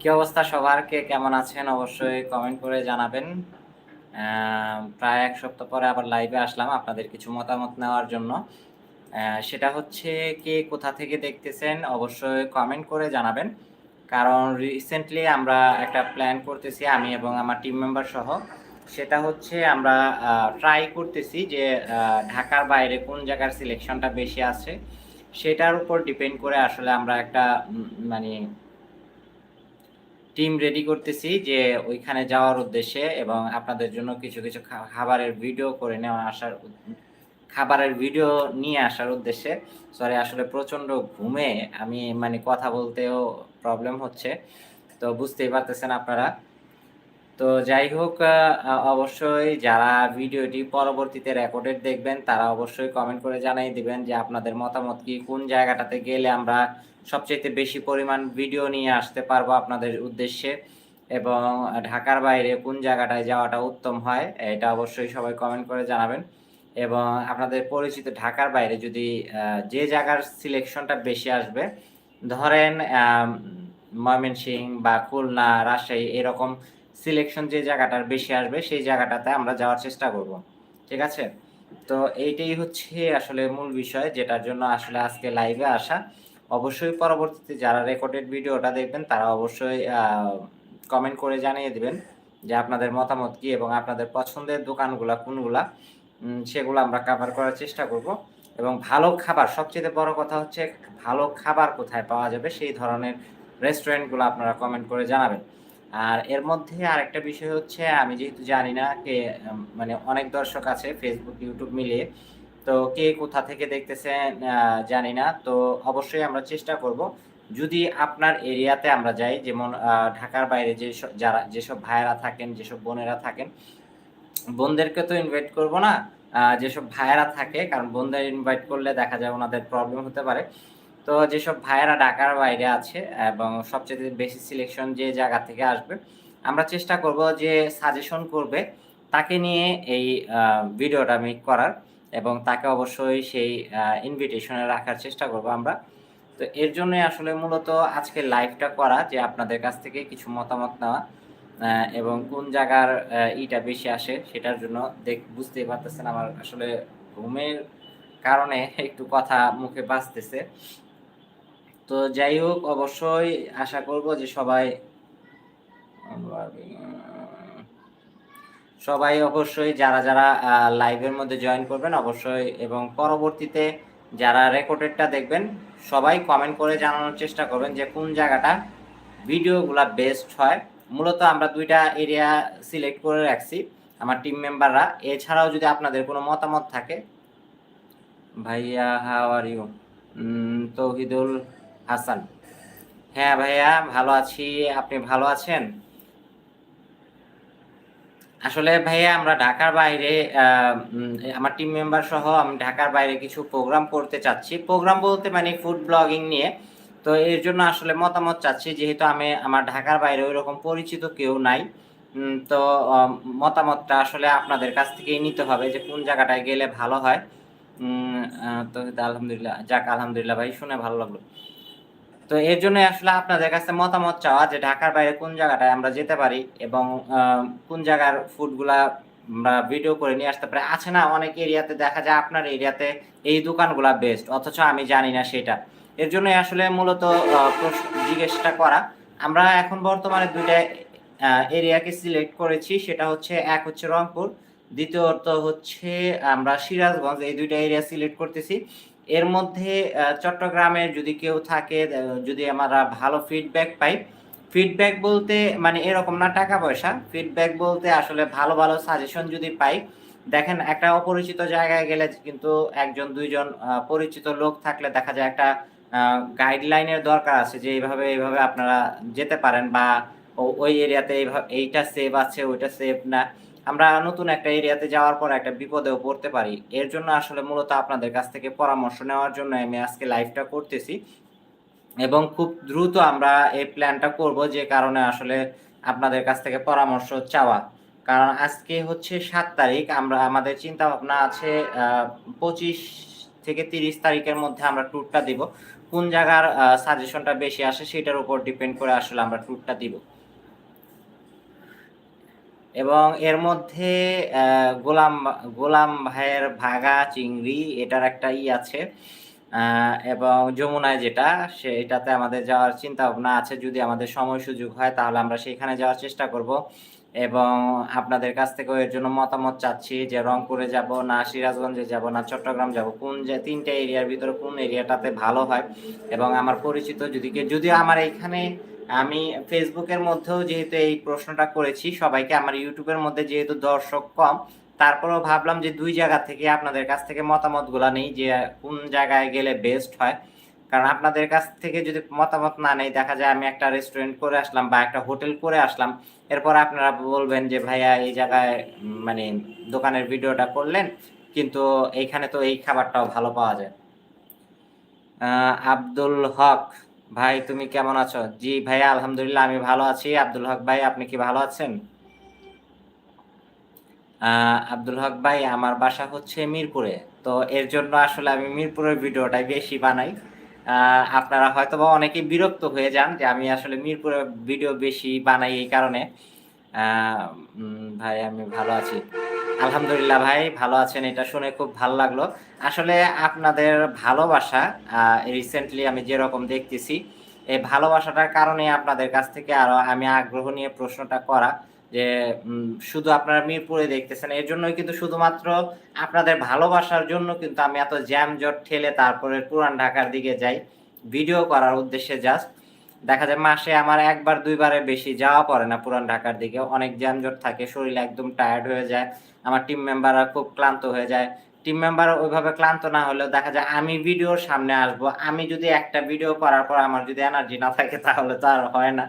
কি অবস্থা সবার? কে কেমন আছেন? অবশ্যই কমেন্ট করে জানাবেন। প্রায় এক সপ্তাহ পরে আবার লাইভে আসলাম আপনাদের কিছু মতামত নেওয়ার জন্য। সেটা হচ্ছে কে কোথা থেকে দেখতেছেন অবশ্যই কমেন্ট করে জানাবেন। কারণ রিসেন্টলি আমরা একটা প্ল্যান করতেছি, আমি এবং আমার টিম মেম্বার সহ। সেটা হচ্ছে আমরা ট্রাই করতেছি যে ঢাকার বাইরে কোন জায়গার সিলেকশনটা বেশি আছে। সেটার উপর ডিপেন্ড করে আসলে আমরা একটা মানে টিম রেডি করতেছি যে ওইখানে যাওয়ার উদ্দেশ্যে এবং আপনাদের জন্য কিছু কিছু খাবারের ভিডিও করে নেওয়া আসার খাবারের ভিডিও নিয়ে আসার উদ্দেশ্যে। সরি আসলে প্রচণ্ড ঘুমে আমি মানে কথা বলতেও প্রবলেম হচ্ছে। তো বুঝতেই পারতেছেন আপনারা। তো যাই হোক অবশ্যই যারা ভিডিওটি পরবর্তীতে রেকর্ডেড দেখবেন, তারা অবশ্যই কমেন্ট করে জানিয়ে দিবেন যে আপনাদের মতামত কি, কোন জায়গাটাতে গেলে আমরা সবচেয়ে বেশি পরিমাণ ভিডিও নিয়ে আসতে পারব আপনাদের উদ্দেশ্যে। এবং ঢাকার বাইরে কোন জায়গাটায় যাওয়াটা উত্তম হয় এটা অবশ্যই সবাই কমেন্ট করে জানাবেন। এবং আপনাদের পরিচিত ঢাকার বাইরে যদি যে জায়গার সিলেকশনটা বেশি আসবে ধরেন আম, ময়মনসিংহ বা খুলনা রাজশাহী এরকম সিলেকশন যে জায়গাটার বেশি আসবে সেই জায়গাটাতে আমরা যাওয়ার চেষ্টা করব। ঠিক আছে? তো এইটাই হচ্ছে আসলে মূল বিষয় যেটার জন্য আসলে আজকে লাইভে আসা। অবশ্যই পরবর্তীতে যারা রেকর্ডেড ভিডিওটা দেখবেন, তারা অবশ্যই কমেন্ট করে জানিয়ে দিবেন যে আপনাদের মতামত কি এবং আপনাদের পছন্দের দোকানগুলা কোনগুলা। সেগুলো আমরা কভার করার চেষ্টা করব। এবং ভালো খাবার, সবচেয়ে বড় কথা হচ্ছে ভালো খাবার কোথায় পাওয়া যাবে, সেই ধরনের রেস্টুরেন্টগুলো আপনারা কমেন্ট করে জানাবেন। আর এর মধ্যে আরেকটা বিষয় হচ্ছে, আমি যেহেতু জানি না কে মানে অনেক দর্শক আছে ফেসবুক ইউটিউব মিলিয়ে। তো কে কোথা থেকে দেখতেছেন জানি না। তো অবশ্যই আমরা চেষ্টা করব। যদি আপনার এরিয়াতে আমরা যাই, যেমন ঢাকার বাইরে যে যারা, যেসব ভাইয়েরা থাকেন, যেসব বোনেরা থাকেন, বোনদেরকে তো ইনভাইট করব না। যেসব ভাইয়েরা থাকে, কারণ বোনদের ইনভাইট করলে দেখা যায় ওনাদের প্রবলেম হতে পারে। তো যেসব ভাইয়েরা ঢাকার বাইরে আছে, এবং সবচেয়ে বেশি সিলেকশন যে জায়গা থেকে আসবে, আমরা চেষ্টা করব যে সাজেশন করবে, তাকে নিয়ে এই ভিডিওটা মেক করার। এবং তাকে অবশ্যই সেই ইনভিটেশনে রাখার চেষ্টা করব আমরা। তো এর জন্য আসলে মূলত আজকে লাইভটা করা, যে আপনাদের কাছ থেকে কিছু মতামত নেওয়া এবং কোন জায়গার ইটা বেশি আসে সেটার জন্য দেখ, বুঝতেই পারতেছেন আমার আসলে ঘুমের কারণে একটু কথা মুখে বাঁচতেছে তো যাই হোক, অবশ্যই আশা করব যে সবাই সবাই অবশ্যই যারা যারা লাইভের মধ্যে জয়েন করবেন অবশ্যই এবং পরবর্তীতে যারা রেকর্ডেডটা দেখবেন, সবাই কমেন্ট করে জানানোর চেষ্টা করবেন যে কোন জায়গাটা ভিডিওগুলা বেস্ট হয়। মূলত আমরা দুইটা এরিয়া সিলেক্ট করে রাখছি, আমার টিম মেম্বাররা এছাড়াও যদি আপনাদের কোনো মতামত থাকে, ভাইয়া how are you Touhidul Hasan. হ্যাঁ ভাইয়া, ভালো আছি। আপনি ভালো আছেন? আসলে ভাইয়া, আমরা ঢাকার বাইরে আমার টিম মেম্বার সহ আমি ঢাকার বাইরে কিছু প্রোগ্রাম করতে চাচ্ছি। প্রোগ্রাম বলতে মানে ফুড ব্লগিং নিয়ে। তো এর জন্য আসলে মতামত চাচ্ছি, যেহেতু আমি আমার ঢাকার বাইরে ওই রকম পরিচিত কেউ নাই। তো মতামতটা আসলে আপনাদের কাছ থেকেই নিতে হবে যে কোন জায়গাটায় গেলে ভালো হয়। তো আলহামদুলিল্লাহ, যাক আলহামদুলিল্লাহ ভাই, শুনে ভালো লাগল। তো এর জন্য আসলে আপনাদের কাছে মতামত চাওয়া যে ঢাকার বাইরে কোন জায়গাটায় আমরা যেতে পারি এবং কোন জায়গার ফুডগুলা আমরা ভিডিও করে নিয়ে আসতে পারি। আছে না অনেক এরিয়াতে দেখা যায় আপনার এরিয়াতে এই দোকানগুলা বেস্ট অথচ আমি জানি না সেটা। এর জন্য আসলে মূলত জিজ্ঞেসটা করা। আমরা এখন বর্তমানে দুইটা এরিয়াকে সিলেক্ট করেছি, সেটা হচ্ছে এক হচ্ছে রংপুর, দ্বিতীয়ত হচ্ছে আমরা সিরাজগঞ্জ, এই দুইটা এরিয়া সিলেক্ট করতেছি। এর মধ্যে চট্টগ্রামে যদি কেউ থাকে যদি আমরা ভালো ফিডব্যাক পাই ফিডব্যাক বলতে মানে এরকম না টাকা পয়সা ফিডব্যাক বলতে আসলে ভালো ভালো সাজেশন যদি পাই, দেখেন একটা অপরিচিত জায়গায় গেলে কিন্তু একজন, দুইজন পরিচিত লোক থাকলে দেখা যায় একটা গাইডলাইনের দরকার আছে যে এইভাবে এইভাবে আপনারা যেতে পারেন বা ওই এরিয়াতে এইভাবে এইটা সেভ আছে, ওইটা সেভ না। আমরা নতুন একটা এরিয়াতে যাওয়ার পর একটা বিপদেও পড়তে পারি। এর জন্য আসলে মূলত আপনাদের কাছ থেকে পরামর্শ নেওয়ার জন্য আমি আজকে লাইভটা করতেছি। এবং খুব দ্রুত আমরা এই প্ল্যানটা করব যে কারণে আসলে আপনাদের কাছ থেকে পরামর্শ চাওয়া। কারণ আজকে হচ্ছে সাত তারিখ, আমরা, আমাদের চিন্তা ভাবনা আছে পঁচিশ থেকে তিরিশ তারিখের মধ্যে আমরা ট্যুরটা দিব। কোন জায়গার সাজেশনটা বেশি আসে সেটার উপর ডিপেন্ড করে আসলে আমরা ট্যুরটা দিব। এবং এর মধ্যে গোলাম গোলাম ভাইয়ের ভাগা চিংড়ি এটার একটা ই আছে। এবং যমুনায় যেটা সেটাতে আমাদের যাওয়ার চিন্তা ভাবনা আছে। যদি আমাদের সময় সুযোগ হয়, তাহলে আমরা সেখানে যাওয়ার চেষ্টা করব। এবং আপনাদের কাছ থেকে এর জন্য মতামত চাচ্ছি যে, রংপুরে যাব না, সিরাজগঞ্জে যাব না, চট্টগ্রাম যাব, কোন যে তিনটে এরিয়ার ভিতরে কোন এরিয়াটাতে ভালো হয়। এবং আমার পরিচিত যদি যদিও আমার এখানে আমি ফেসবুকের মধ্যেও যেহেতু এই প্রশ্নটা করেছি, সবাইকে আমার ইউটিউবের মধ্যে যেহেতু দর্শক কম, তারপরেও ভাবলাম যে দুই জায়গা থেকে আপনাদের কাছ থেকে মতামতগুলো নেই, যে কোন জায়গায় গেলে বেস্ট হয়। কারণ আপনাদের কাছ থেকে যদি মতামত না নেই, দেখা যায় আমি একটা রেস্টুরেন্ট করে আসলাম বা একটা হোটেল করে আসলাম, এরপর আপনারা বলবেন যে, ভাইয়া, এই জায়গায় মানে দোকানের ভিডিওটা করলেন, কিন্তু এইখানে তো এই খাবারটাও ভালো পাওয়া যায়। আব্দুল হক ভাই, তুমি কেমন আছো? জি ভাইয়া, আলহামদুলিল্লাহ, আমি ভালো আছি। আব্দুল হক ভাই, আপনি কি ভালো আছেন? আব্দুল হক ভাই, আমার বাসা হচ্ছে মিরপুরে। তো এর জন্য আসলে আমি মিরপুরের ভিডিওটাই বেশি বানাই। আপনারা হয়তো বা অনেকেই বিরক্ত হয়ে যান যে আমি আসলে মিরপুরের ভিডিও বেশি বানাই এই কারণে। ভাই, আমি ভালো আছি। আলহামদুলিল্লাহ ভাই, ভালো আছেন, এটা শুনে খুব ভালো লাগল। আসলে আপনাদের ভালোবাসা রিসেন্টলি আমি যেরকম দেখতেছি, এই ভালোবাসাটার কারণে আপনাদের কাছ থেকে আরও আমি আগ্রহ নিয়ে প্রশ্নটা করা যে শুধু আপনারা মিরপুরে দেখতেছেন, এর জন্যই কিন্তু শুধুমাত্র আপনাদের ভালোবাসার জন্য কিন্তু আমি এত জ্যাম জট ঠেলে তারপরে পুরান ঢাকার দিকে যাই। ভিডিও করার উদ্দেশ্যে জাস্ট দেখা যায় মাসে আমার একবার, দুইবারের বেশি যাওয়া পড়ে না পুরান ঢাকার দিকে। অনেক যানজট থাকে, শরীর একদম টায়ার্ড হয়ে যায়, আমার টিম মেম্বাররা খুব ক্লান্ত হয়ে যায়। টিম মেম্বার ওইভাবে ক্লান্ত না হলেও দেখা যায় আমি ভিডিওর সামনে আসব, আমি যদি একটা ভিডিও করার পর আমার যদি এনার্জি না থাকে তাহলে তো আর হয় না।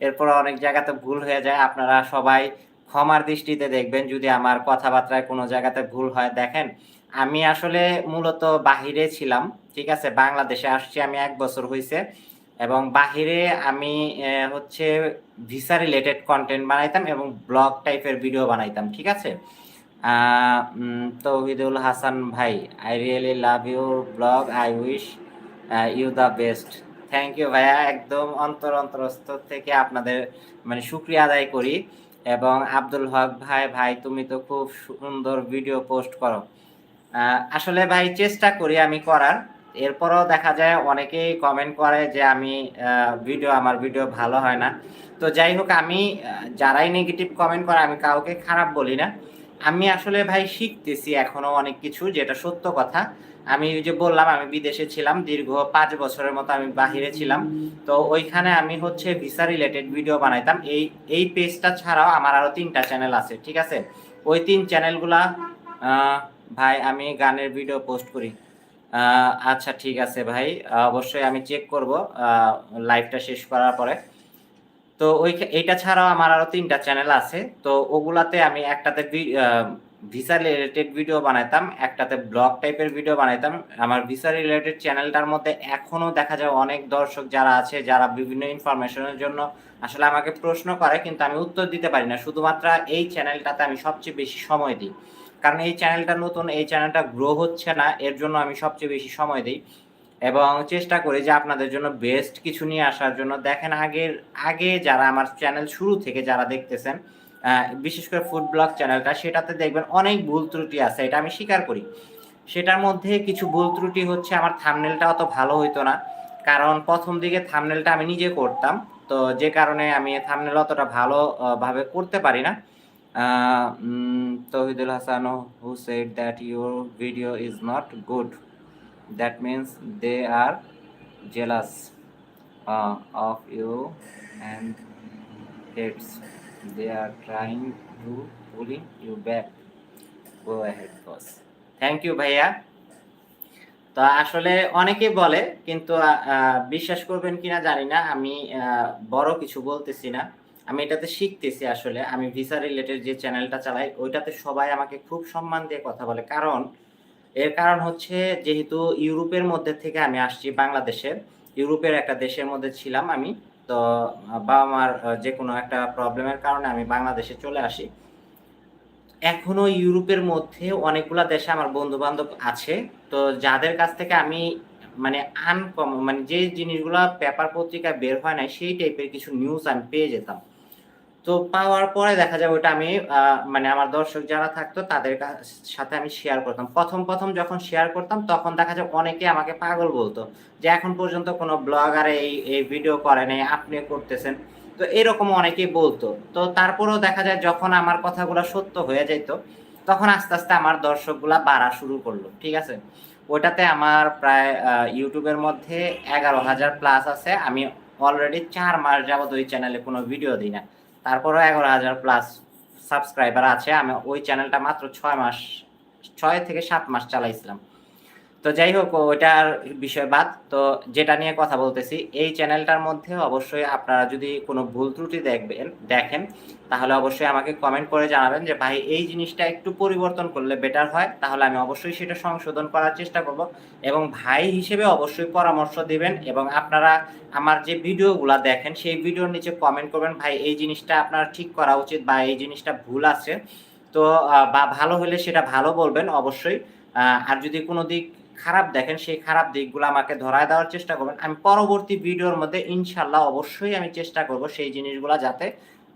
এরপর অনেক জায়গাতে ভুল হয়ে যায়, আপনারা সবাই ক্ষমার দৃষ্টিতে দেখবেন যদি আমার কথাবার্তায় কোনো জায়গাতে ভুল হয়। দেখেন, আমি আসলে মূলত বাহিরে ছিলাম, ঠিক আছে? বাংলাদেশে আসছি আমি এক বছর হয়েছে এবং বাহিরে আমি হচ্ছে ভিসা রিলেটেড কন্টেন্ট বানাইতাম এবং ব্লগ টাইপের ভিডিও বানাইতাম, ঠিক আছে? তৌহিদুল হাসান ভাই I really love your blog I wish you the best thank you ভাইয়া, একদম অন্তর অন্তরস্থ থেকে আপনাদের মানে শুক্রিয়া আদায় করি। এবং আব্দুল হক ভাই ভাই, তুমি তো খুব সুন্দর ভিডিও পোস্ট করো। আসলে ভাই, চেষ্টা করি আমি করার। এরপরও দেখা যায় অনেকেই কমেন্ট করে যে আমি ভিডিও আমার ভিডিও ভালো হয় না। তো যাই হোক, আমি যারাই নেগেটিভ কমেন্ট করে, আমি কাউকে খারাপ বলি না। আমি আসলে ভাই শিখতেছি এখনও অনেক কিছু যেটা সত্য কথা। আমি যে বললাম, আমি বিদেশে ছিলাম, দীর্ঘ পাঁচ বছরের মতো আমি বাহিরে ছিলাম। তো ওইখানে আমি হচ্ছে ভিসা রিলেটেড ভিডিও বানাইতাম। এই এই পেজটা ছাড়াও আমার আরও তিনটা চ্যানেল আছে, ঠিক আছে? ওই তিন চ্যানেলগুলা ভাই আমি গানের ভিডিও পোস্ট করি। আচ্ছা ঠিক আছে ভাই। অবশ্যই আমি চেক করব লাইভটা শেষ করার পরে। তো ওই এইটা ছাড়াও আমার আরও তিনটা চ্যানেল আছে। তো ওগুলাতে আমি একটাতে ভিসা রিলেটেড ভিডিও বানাইতাম, একটাতে ব্লগ টাইপের ভিডিও বানাইতাম। আমার ভিসা রিলেটেড চ্যানেলটার মধ্যে এখনও দেখা যায় অনেক দর্শক যারা আছে, যারা বিভিন্ন ইনফরমেশনের জন্য আসলে আমাকে প্রশ্ন করে, কিন্তু আমি উত্তর দিতে পারি না। শুধুমাত্র এই চ্যানেলটাতে আমি সবচেয়ে বেশি সময় দিই। কারণ এই চ্যানেলটা নতুন, এই চ্যানেলটা গ্রো হচ্ছে না, এর জন্য আমি সবচেয়ে বেশি সময় দিই। এবং চেষ্টা করি যে আপনাদের জন্য বেস্ট কিছু নিয়ে আসার জন্য। দেখেন আগের, আগে যারা আমার চ্যানেল শুরু থেকে যারা দেখতেছেন বিশেষ করে ফুড ব্লগ চ্যানেলটা সেটাতে দেখবেন অনেক ভুল ত্রুটি আছে, এটা আমি স্বীকার করি। সেটার মধ্যে কিছু ভুল ত্রুটি হচ্ছে, আমার থামনেলটা অত ভালো হইতো না। কারণ প্রথম দিকে থামনেলটা আমি নিজে করতাম, তো যে কারণে আমি থামনেল অতটা ভালোভাবে করতে পারি না। Touhidul Hasan who said that your video is not good that means they are jealous uh, of you and hates they are trying to pulling you back go ahead boss thank you ভাইয়া তো আসলে অনেকেই বলে কিন্তু বিশ্বাস করবেন কিনা জানি না আমি বড় কিছু বলতেছি না আমি এটাতে শিখতেছি আসলে, আমি ভিসা রিলেটেড যে চ্যানেলটা চালাই, ওইটাতে সবাই আমাকে খুব সম্মান দিয়ে কথা বলে। কারণ, এর কারণ হচ্ছে যেহেতু ইউরোপের মধ্যে থেকে আমি আসছি বাংলাদেশে, ইউরোপের একটা দেশের মধ্যে ছিলাম আমি, তো বাবা মার যে কোনো একটা প্রবলেমের কারণে আমি বাংলাদেশে চলে আসি। এখনও ইউরোপের মধ্যে অনেকগুলা দেশে আমার বন্ধু বান্ধব আছে, তো যাদের কাছ থেকে আমি মানে আনকম মানে যে জিনিসগুলো পেপার পত্রিকায় বের হয় না সেই টাইপের কিছু নিউজ আমি পেয়ে যেতাম। তো পাওয়ার পরে দেখা যায় ওটা আমি মানে আমার দর্শক যারা থাকতো তাদের সাথে আমি শেয়ার করতাম। প্রথম প্রথম যখন শেয়ার করতাম তখন দেখা যায় অনেকে আমাকে পাগল বলতো যে এখন পর্যন্ত কোনো ব্লগার এই এই ভিডিও করে নাই, আপনি করতেছেন। তো এরকম অনেকেই বলতো। তো তারপরেও দেখা যায় যখন আমার কথাগুলো সত্য হয়ে যেত তখন আস্তে আস্তে আমার দর্শকগুলা বাড়া শুরু করল, ঠিক আছে? ওটাতে আমার প্রায় ইউটিউবের মধ্যে এগারো হাজার প্লাস আছে। আমি অলরেডি চার মাস যাবত ওই চ্যানেলে কোনো ভিডিও দিই না। তারপরও এগারো হাজার প্লাস সাবস্ক্রাইবার আছে। আমি ওই চ্যানেলটা মাত্র ছয় মাস, ছয় থেকে সাত মাস চালাইছিলাম। তো যাই হোক, ওইটার বিষয় বাদ। তো যেটা নিয়ে কথা বলতেছি, এই চ্যানেলটার মধ্যে অবশ্যই আপনারা যদি কোনো ভুল ত্রুটি দেখবেন, দেখেন, তাহলে অবশ্যই আমাকে কমেন্ট করে জানাবেন যে, ভাই, এই জিনিসটা একটু পরিবর্তন করলে বেটার হয়, তাহলে আমি অবশ্যই সেটা সংশোধন করার চেষ্টা করব। এবং ভাই হিসেবে অবশ্যই পরামর্শ দিবেন এবং আপনারা আমার যে ভিডিওগুলো দেখেন, সেই ভিডিওর নিচে কমেন্ট করবেন, ভাই, এই জিনিসটা আপনার ঠিক করা উচিত বা এই জিনিসটা ভুল আছে। তো বা ভালো হলে সেটা ভালো বলবেন অবশ্যই। আর যদি কোনো দিক খারাপ দেখেন, সেই খারাপ দিকগুলো আমাকে ধরায় দেওয়ার চেষ্টা করবেন। আমি পরবর্তী ভিডিওর মধ্যে ইনশাল্লাহ অবশ্যই আমি চেষ্টা করব সেই জিনিসগুলো যাতে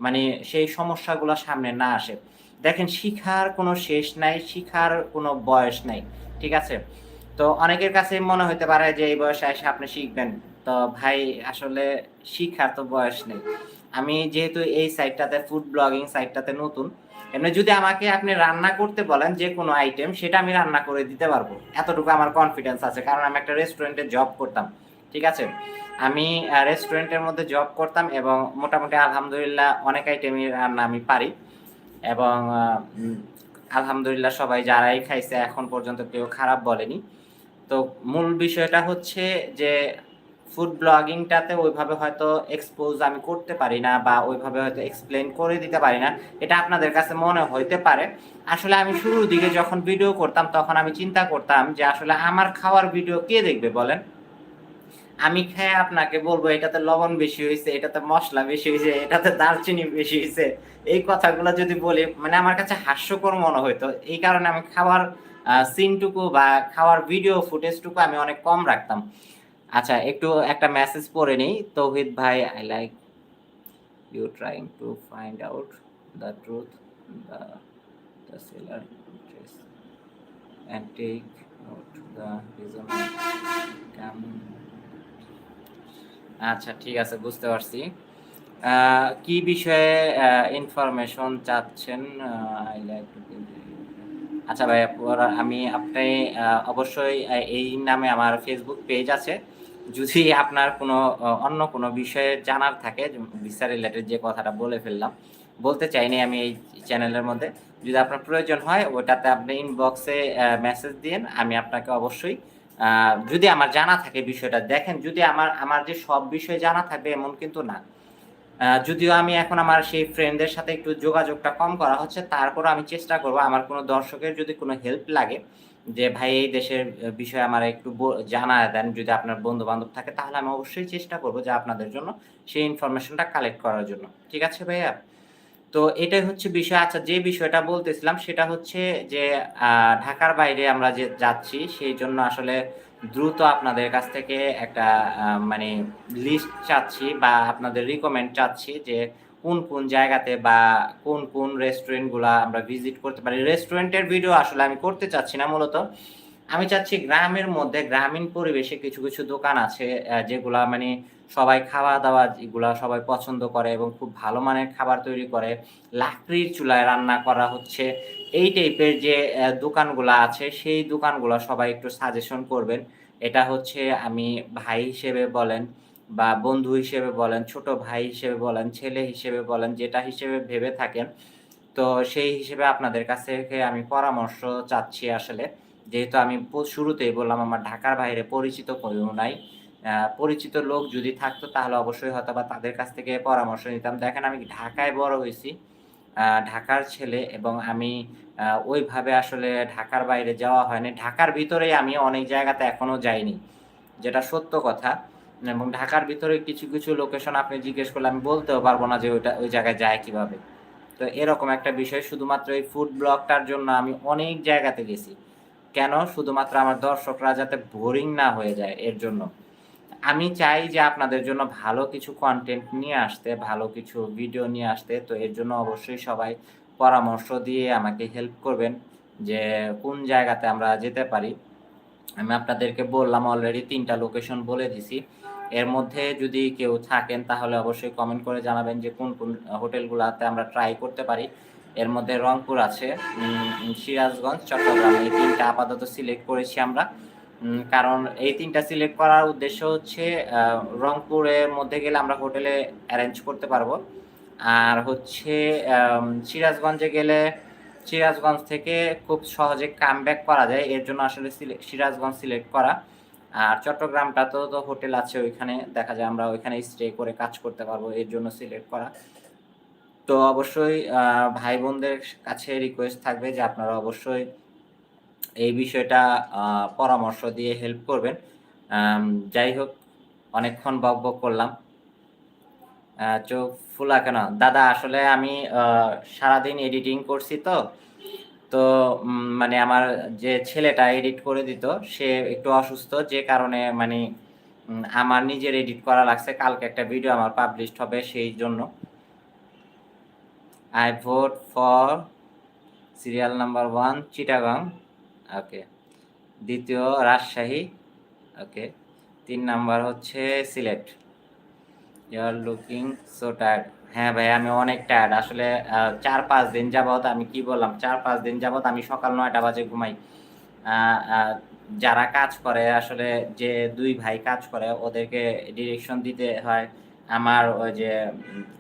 মানে সেই সমস্যাগুলো সামনে না আসে। দেখেন, শিখার কোনো শেষ নাই, শিখার কোনো বয়স নাই, ঠিক আছে? তো অনেকের কাছে মনে হতে পারে যে এই বয়সে এসে আপনি শিখবেন। তো ভাই, আসলে শিখার তো বয়স নেই। আমি যেহেতু এই সাইটটাতে ফুড ব্লগিং সাইটটাতে নতুন এমনি যদি আমাকে আপনি রান্না করতে বলেন যে কোনো আইটেম সেটা আমি রান্না করে দিতে পারব। এতটুকু আমার কনফিডেন্স আছে, কারণ আমি একটা রেস্টুরেন্টে জব করতাম, ঠিক আছে? আমি রেস্টুরেন্টের মধ্যে জব করতাম এবং মোটামুটি আলহামদুলিল্লাহ অনেক আইটেমই রান্না আমি পারি এবং আলহামদুলিল্লাহ সবাই যারাই খাইছে এখন পর্যন্ত কেউ খারাপ বলেনি। তো মূল বিষয়টা হচ্ছে যে ফুড ব্লগিংটাতে ওইভাবে হয়তো এক্সপোজ আমি করতে পারি না বা ওইভাবে হয়তো এক্সপ্লেন করে দিতে পারি না, এটা আপনাদের কাছে মনে হইতে পারে। আসলে আমি শুরুর দিকে যখন ভিডিও করতাম, তখন আমি চিন্তা করতাম যে আসলে আমার খাওয়ার ভিডিও কে দেখবে বলেন? আমি খেয়ে আপনাকে বলব, এটাতে লবণ বেশি হয়েছে এটাতে মশলা বেশি হয়েছে এটাতে দারচিনি বেশি হয়েছে এই কথাগুলো যদি বলি মানে আমার কাছে হাস্যকর মনে হইতো। এই কারণে আমি খাওয়ার সিনটুকু বা খাওয়ার ভিডিও ফুটেজটুকু আমি অনেক কম রাখতাম। আচ্ছা একটু একটা মেসেজ পড়ে নিই। তৌহিদ ভাই I like you trying to find out the truth the the seller take note the reason come. আচ্ছা ঠিক আছে, বুঝতে পারছি। কি বিষয়ে ইনফরমেশন চাচ্ছেন? আই লাইক আচ্ছা ভাই আমি আপনি অবশ্যই এই নামে আমার ফেসবুক পেজ আছে। যদি আপনার কোনো অন্য কোনো বিষয়ে জানার থাকে ভিসা রিলেটেড যে কথাটা বলে ফেললাম, বলতে চাইনি আমি এই চ্যানেলের মধ্যে, যদি আপনার প্রয়োজন হয় ওটাতে আপনি ইনবক্সে মেসেজ দিন আমি আপনাকে অবশ্যই যদি আমার জানা থাকে বিষয়টা, দেখেন যদি আমার আমার যে সব বিষয়ে জানা থাকবে এমন কিন্তু না। যদিও আমি এখন আমার সেই ফ্রেন্ডদের সাথে একটু যোগাযোগটা কম করা হচ্ছে তারপর আমি চেষ্টা করব, আমার কোনো দর্শকের যদি কোনো হেল্প লাগে যে, ভাই, এই দেশের বিষয়ে আমার একটু জানা দেন, যদি আপনার বন্ধু বান্ধব থাকে, তাহলে আমি অবশ্যই চেষ্টা করব যে আপনাদের জন্য সেই ইনফরমেশনটা কালেক্ট করার জন্য। ঠিক আছে, ভাইয়া? তো এটাই হচ্ছে বিষয়। আচ্ছা যে বিষয়টা বলতেছিলাম, সেটা হচ্ছে যে ঢাকার বাইরে আমরা যে যাচ্ছি, সেই জন্য আসলে দ্রুত আপনাদের কাছ থেকে একটা মানে লিস্ট চাচ্ছি বা আপনাদের রিকমেন্ড চাচ্ছি যে কোন কোন জায়গাতে বা কোন কোন রেস্টুরেন্টগুলা আমরা ভিজিট করতে পারি। রেস্টুরেন্টের ভিডিও আসলে আমি করতে চাচ্ছি না মূলত। আমি চাচ্ছি গ্রামের মধ্যে গ্রামীণ পরিবেশে কিছু কিছু দোকান আছে যেগুলা মানে সবাই খাওয়া দাওয়া যেগুলা সবাই পছন্দ করে এবং খুব ভালো মানের খাবার তৈরি করে। লাকড়ির চুলায় রান্না করা হচ্ছে। এই টাইপের যে দোকানগুলো আছে, সেই দোকানগুলো সবাই একটু সাজেশন করবেন। এটা হচ্ছে আমি ভাই হিসেবে বলেন বা বন্ধু হিসেবে বলেন, ছোট ভাই হিসেবে বলেন, ছেলে হিসেবে বলেন, যেটা হিসেবে ভেবে থাকেন, তো সেই হিসেবে আপনাদের কাছ থেকে আমি পরামর্শ চাচ্ছি আসলে। যেহেতু আমি শুরুতেই বললাম আমার ঢাকার বাইরে পরিচিত কেউ নাই পরিচিত লোক যদি থাকতো তাহলে অবশ্যই হয়তো বা তাদের কাছ থেকে পরামর্শ নিতাম। দেখেন আমি ঢাকায় বড় হয়েছি ঢাকার ছেলে এবং আমি ওইভাবে আসলে ঢাকার বাইরে যাওয়া হয়নি। ঢাকার ভিতরেই আমি অনেক জায়গাতে এখনও যাইনি, যেটা সত্য কথা। এবং ঢাকার ভিতরে কিছু কিছু লোকেশন আপনি জিজ্ঞেস করলে আমি বলতেও পারব না যে ওইটা, ওই জায়গায় যায় কীভাবে। তো এরকম একটা বিষয়, শুধুমাত্র এই ফুড ব্লগটার জন্য আমি অনেক জায়গাতে গেছি। কেন? শুধুমাত্র আমার দর্শকরা যাতে বোরিং না হয়ে যায় এর জন্য। আমি চাই যে আপনাদের জন্য ভালো কিছু কন্টেন্ট নিয়ে আসতে, ভালো কিছু ভিডিও নিয়ে আসতে। তো এর জন্য অবশ্যই সবাই পরামর্শ দিয়ে আমাকে হেল্প করবেন যে কোন জায়গাতে আমরা যেতে পারি। আমি আপনাদেরকে বললাম অলরেডি তিনটা লোকেশন বলে দিছি। এর মধ্যে যদি কেউ থাকেন, তাহলে অবশ্যই কমেন্ট করে জানাবেন যে কোন কোন হোটেলগুলোতে আমরা ট্রাই করতে পারি। এর মধ্যে রংপুর আছে সিরাজগঞ্জ, চট্টগ্রাম। এই তিনটা আপাতত সিলেক্ট করেছি আমরা। কারণ এই তিনটা সিলেক্ট করার উদ্দেশ্য হচ্ছে রংপুরের মধ্যে গেলে আমরা হোটেলে অ্যারেঞ্জ করতে পারব। আর হচ্ছে সিরাজগঞ্জে গেলে সিরাজগঞ্জ থেকে খুব সহজে কাম ব্যাক করা যায়। এর জন্য আসলে সিলে- সিরাজগঞ্জ সিলেক্ট করা। আর চট্টগ্রামটা তো তো হোটেল আছে, ওইখানে দেখা যায় আমরা ওইখানে স্টে করে কাজ করতে পারব, এর জন্য সিলেক্ট করা। তো অবশ্যই ভাই বোনদের কাছে রিকোয়েস্ট থাকবে যে আপনারা অবশ্যই এই বিষয়টা পরামর্শ দিয়ে হেল্প করবেন। যাই হোক, অনেকক্ষণ বক বক করলাম। চোখ ফুলা কেন? দাদা, আসলে আমি সারাদিন এডিটিং করছি তো তো মানে আমার যে ছেলেটা এডিট করে দিত, সে একটু অসুস্থ, যে কারণে মানে আমার নিজের এডিট করা লাগছে। কালকে একটা ভিডিও আমার পাবলিশ হবে সেই জন্য। I vote for serial number one Chittagong okay দ্বিতীয় রাজশাহী ওকে তিন নাম্বার হচ্ছে Sylhet you are looking so tired হ্যাঁ ভাই, আমি অনেক টায়ার্ড আসলে চার পাঁচ দিন যাবত আমি কি বললাম? চার পাঁচ দিন যাবত আমি সকাল নয়টা বাজে ঘুমাই। যারা কাজ করে, আসলে যে দুই ভাই কাজ করে, ওদেরকে ডিরেকশন দিতে হয়। আমার ওই যে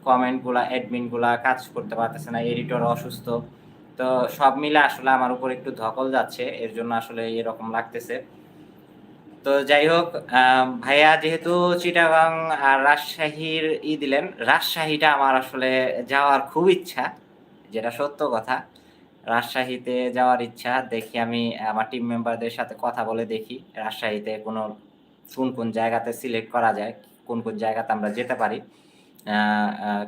কমেন্টগুলা অ্যাডমিনগুলা কাজ করতে পারতেছে না এডিটর অসুস্থ। তো সব মিলে আসলে আমার উপর একটু ধকল যাচ্ছে। এর জন্য আসলে এরকম লাগতেছে। তো যাই হোক ভাইয়া যেহেতু চিটাগাং আর রাজশাহীর ই দিলেন, রাজশাহীটা আমার আসলে যাওয়ার খুব ইচ্ছা, যেটা সত্য কথা। রাজশাহীতে যাওয়ার ইচ্ছা, দেখি আমি আমার টিম মেম্বারদের সাথে কথা বলে দেখি, রাজশাহীতে কোনো, কোন কোন জায়গাতে সিলেক্ট করা যায়, কোন কোন জায়গাতে আমরা যেতে পারি।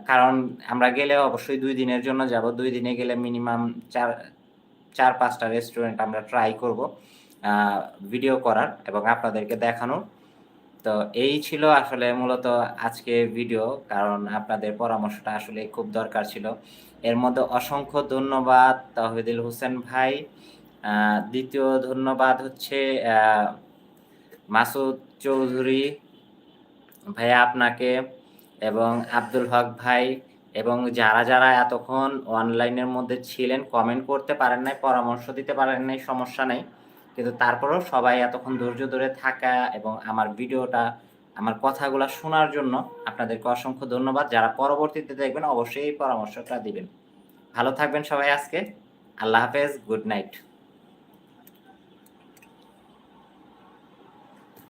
কারণ আমরা গেলে অবশ্যই দুই দিনের জন্য যাব, দুই দিনে গেলে মিনিমাম চার চার পাঁচটা রেস্টুরেন্ট আমরা ট্রাই করব। ভিডিও করার এবং আপনাদেরকে দেখানোর। তো এই ছিল আসলে মূলত আজকে ভিডিও কারণ আপনাদের পরামর্শটা আসলে খুব দরকার ছিল। এর মধ্যে অসংখ্য ধন্যবাদ তহিদুল হোসেন ভাই। দ্বিতীয় ধন্যবাদ হচ্ছে মাসুদ চৌধুরী ভাইয়া আপনাকে এবং আব্দুল হক ভাই এবং যারা যারা এতক্ষণ অনলাইনের মধ্যে ছিলেন কমেন্ট করতে পারেন নাই, পরামর্শ দিতে পারেন নাই, সমস্যা নেই। কিন্তু তারপরেও সবাই এতক্ষণ ধৈর্য ধরে থাকা এবং আমার ভিডিওটা, আমার কথাগুলো শোনার জন্য আপনাদেরকে অসংখ্য ধন্যবাদ। যারা পরবর্তীতে দেখবেন, অবশ্যই এই পরামর্শটা দিবেন। ভালো থাকবেন সবাই আজকে। আল্লাহ হাফেজ, গুড নাইট।